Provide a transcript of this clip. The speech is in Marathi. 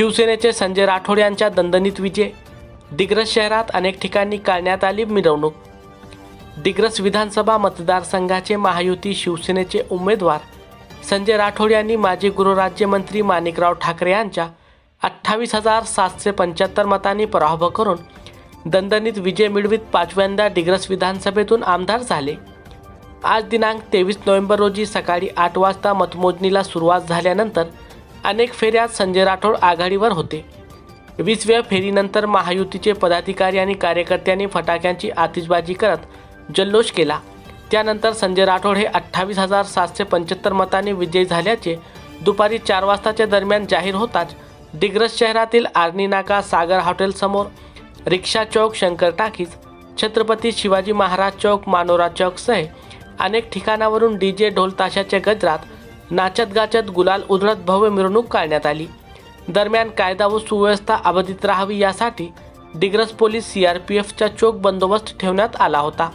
शिवसेनेचे संजय राठोड यांच्या दणदणीत विजय. दिग्रस शहरात अनेक ठिकाणी काढण्यात आली मिरवणूक. दिग्रस विधानसभा मतदारसंघाचे महायुती शिवसेनेचे उमेदवार. संजय राठोड यांनी माजी गृहराज्यमंत्री माणिकराव ठाकरे यांच्या अठ्ठावीस हजार सातशे पंच्याहत्तर मतांनी पराभव करून दणदणीत विजय मिळवीत पाचव्यांदा दिग्रस विधानसभेतून आमदार झाले. आज दिनांक तेवीस नोव्हेंबर रोजी सकाळी आठ वाजता मतमोजणीला सुरुवात झाल्यानंतर अनेक फेऱ्यात संजय राठोड आघाडीवर होते. वीसव्या फेरीनंतर महायुतीचे पदाधिकारी आणि कार्यकर्त्यांनी फटाक्यांची आतिषबाजी करत जल्लोष केला. त्यानंतर संजय राठोड हे अठ्ठावीस हजार सातशे पंच्याहत्तर मतांनी विजयी झाल्याचे दुपारी चार वाजताच्या दरम्यान जाहीर होताच दिग्रस शहरातील आर्नी नाका सागर हॉटेलसमोर रिक्षा चौक शंकर टाकीज छत्रपती शिवाजी महाराज चौक मानोरा चौकसह अनेक ठिकाणावरून डी जे ढोल ताशाच्या गजरात नाचत गाचत गुलाल उधळत भव्य मिरवणूक काढण्यात आली. दरम्यान कायदा व सुव्यवस्था अबाधित राहावी यासाठी Digras police C R P एफचा चोख बंदोबस्त ठेवण्यात आला होता.